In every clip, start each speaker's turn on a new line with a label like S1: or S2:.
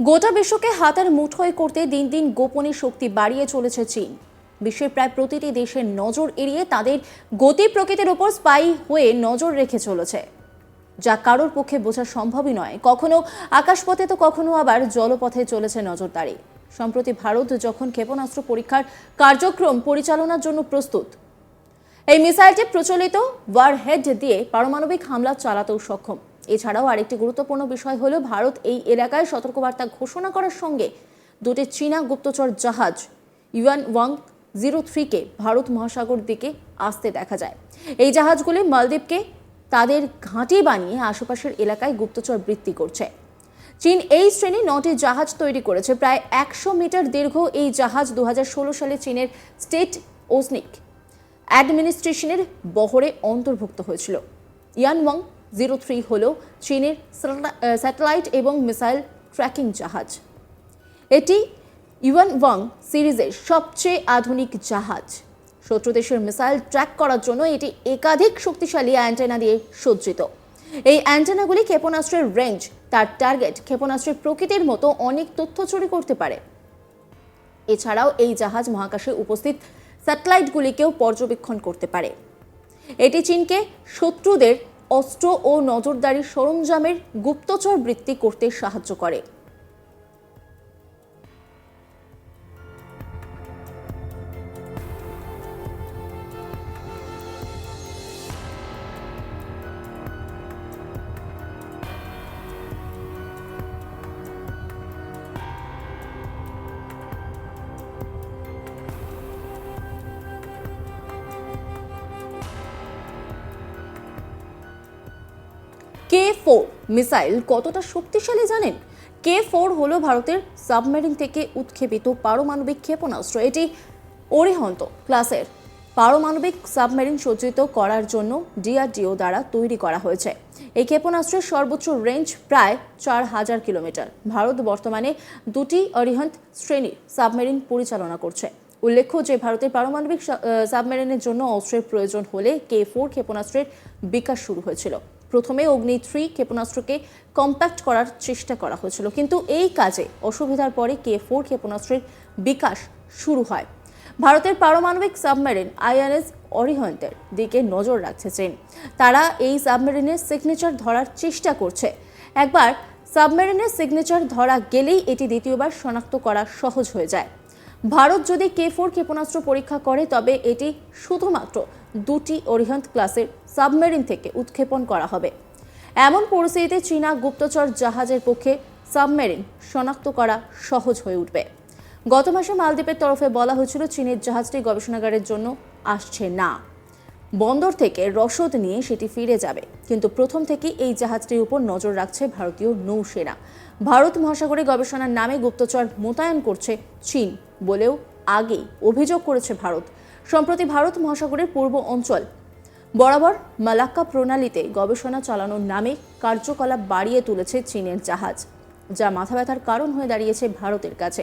S1: গোটা বিশ্বকে হাতের মুঠোয় করতে দিন দিন গোপনে শক্তি বাড়িয়ে চলেছে চীন। বিশ্বের প্রায় প্রতিটি দেশের নজর এড়িয়ে তাদের গতি প্রকৃতির উপর স্পাই হয়ে নজর রেখে চলেছে। যা কারোর পক্ষে বোঝা সম্ভবই নয়। কখনো আকাশপথে তো কখনো আবার জলপথে চলেছে নজরদারি। সম্প্রতি ভারত যখন ক্ষেপণাস্ত্র পরীক্ষার কার্যক্রম পরিচালনার জন্য প্রস্তুত, এই মিসাইলটি প্রচলিত ওয়ারহেড দিয়ে পারমাণবিক হামলা চালাতেও সক্ষম। এছাড়াও আরেকটি গুরুত্বপূর্ণ বিষয় হলো, ভারত এই এলাকায় সতর্কবার্তা ঘোষণা করার সঙ্গে দুটি চীনা গুপ্তচর জাহাজ ইউয়ান ওয়াং জিরো থ্রিকে ভারত মহাসাগর দিকে আসতে দেখা যায়। এই জাহাজগুলি মালদ্বীপকে তাদের ঘাঁটি বানিয়ে আশেপাশের এলাকায় গুপ্তচর বৃত্তি করছে। চীন এই শ্রেণি নটি জাহাজ তৈরি করেছে। প্রায় একশো মিটার দীর্ঘ এই জাহাজ দু হাজার ষোলো সালে চীনের স্টেট ওসনিক অ্যাডমিনিস্ট্রেশনের বহরে অন্তর্ভুক্ত হয়েছিল। ইয়ানওয়াং জিরো থ্রি হল চীনের স্যাটেলাইট এবং মিসাইল ট্র্যাকিং জাহাজ। এটি ইউয়ান ওয়াং সিরিজের সবচেয়ে আধুনিক জাহাজ। শত্রু দেশের মিসাইল ট্র্যাক করার জন্য এটি একাধিক শক্তিশালী অ্যান্টেনা দিয়ে সজ্জিত। এই অ্যান্টেনাগুলি ক্ষেপণাস্ত্রের রেঞ্জ তার টার্গেট ক্ষেপণাস্ত্রের প্রকৃতির মতো অনেক তথ্য চুরি করতে পারে। এছাড়াও এই জাহাজ মহাকাশে উপস্থিত স্যাটেলাইটগুলিকেও পর্যবেক্ষণ করতে পারে। এটি চীনকে শত্রুদের অস্ত্র ও নজরদারি সরঞ্জামের গুপ্তচর বৃত্তি করতে সাহায্য করে। কে ফোর মিসাইল কতটা শক্তিশালী জানেন? কে ফোর হলো ভারতের সাবমেরিন থেকে উৎক্ষেপিত পারমাণবিক ক্ষেপণাস্ত্র। এটি অরিহন্ত ক্লাসের পারমাণবিক সাবমেরিন সজ্জিত করার জন্য ডিআরডিও দ্বারা তৈরি করা হয়েছে। এই ক্ষেপণাস্ত্রের সর্বোচ্চ রেঞ্জ প্রায় চার হাজার কিলোমিটার। ভারত বর্তমানে দুটি অরিহন্ত শ্রেণির সাবমেরিন পরিচালনা করছে। উল্লেখ্য যে, ভারতের পারমাণবিক সাবমেরিনের জন্য অস্ত্রের প্রয়োজন হলে কে ফোর ক্ষেপণাস্ত্রের বিকাশ শুরু হয়েছিল। প্রথমে অগ্নি থ্রি ক্ষেপণাস্ত্রকে কম্প্যাক্ট করার চেষ্টা করা হয়েছিল। কিন্তু এই কাজে অসুবিধার পরে কে ফোর ক্ষেপণাস্ত্রের বিকাশ শুরু হয়। ভারতের পারমাণবিক সাবমেরিন আইএনএস অরিহন্তের দিকে নজর রাখছে চীন। তারা এই সাবমেরিনের সিগনেচার ধরার চেষ্টা করছে। একবার সাবমেরিনের সিগনেচার ধরা গেলেই এটি দ্বিতীয়বার শনাক্ত করা সহজ হয়ে যায়। ভারত যদি কে ফোর ক্ষেপণাস্ত্র পরীক্ষা করে, তবে এটি শুধুমাত্র দুটি অরিহন্ত ক্লাসের সাবমেরিন থেকে উৎক্ষেপণ করা হবে। এমন পরিস্থিতিতে চীনা গুপ্তচর জাহাজের পক্ষে সাবমেরিন শনাক্ত করা সহজ হয়ে উঠবে। গত মাসে মালদ্বীপের তরফে বলা হয়েছিল, চীনের জাহাজটি গবেষণাগারের জন্য আসছে না। বন্দর থেকে রসদ নিয়ে সেটি ফিরে যাবে, কিন্তু প্রথম থেকেই এই জাহাজটির উপর নজর রাখছে ভারতীয় নৌসেনা। ভারত মহাসাগরে গবেষণার নামে গুপ্তচর মোতায়েন করছে চীন। বলেও আগেই অভিযোগ করেছে ভারত। সম্প্রতি ভারত মহাসাগরের পূর্ব অঞ্চল বরাবর মালাক্কা প্রণালীতে গবেষণা চালানোর নামে কার্যকলাপ বাড়িয়ে তুলেছে চীনের জাহাজ, যা মাথা ব্যথার কারণ হয়ে দাঁড়িয়েছে ভারতের কাছে।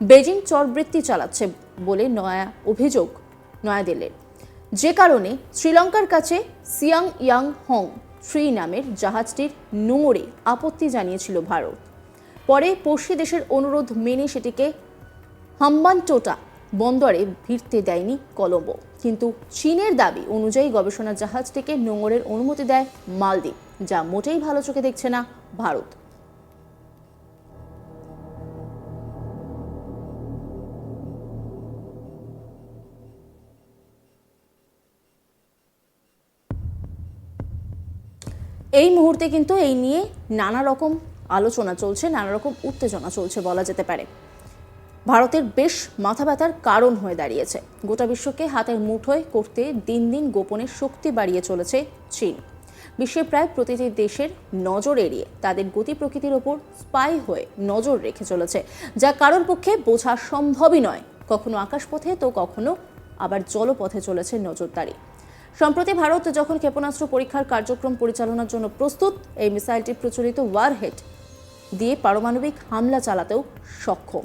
S1: বেজিং চরবৃত্তি চালাচ্ছে বলে নয়া অভিযোগ নয়াদিল্লির। যে কারণে শ্রীলঙ্কার কাছে সিয়াং ইয়াং হং থ্রি নামের জাহাজটির নোঙরে আপত্তি জানিয়েছিল ভারত। পরে পড়শি দেশের অনুরোধ মেনে সেটিকে হাম্বানটোটা বন্দরে ভিড়তে দেয়নি কলম্বো। কিন্তু চীনের দাবি অনুযায়ী গবেষণা জাহাজটিকে নোঙরের অনুমতি দেয় মালদ্বীপ, যা মোটেই ভালো চোখে দেখছে না ভারত। এই মুহূর্তে কিন্তু এই নিয়ে নানা রকম আলোচনা চলছে, নানা রকম উত্তেজনা চলছে বলা যেতে পারে। ভারতের বেশ মাথা ব্যথার কারণ হয়ে দাঁড়িয়েছে। গোটা বিশ্বকে হাতের মুঠোয় করতে দিন দিন গোপনে শক্তি বাড়িয়ে চলেছে চীন। বিশ্বের প্রায় প্রতিটি দেশের নজর এড়িয়ে তাদের গতি প্রকৃতির ওপর স্পাই হয়ে নজর রেখে চলেছে, যা কারোর পক্ষে বোঝা সম্ভবই নয়। কখনো আকাশপথে, তো কখনো আবার জলপথে চলেছে নজরদারি। সম্প্রতি ভারত যখন ক্ষেপণাস্ত্র পরীক্ষার কার্যক্রম পরিচালনার জন্য প্রস্তুত, এই মিসাইলটি প্রচলিত ওয়ারহেড দিয়ে পারমাণবিক হামলা চালাতেও সক্ষম।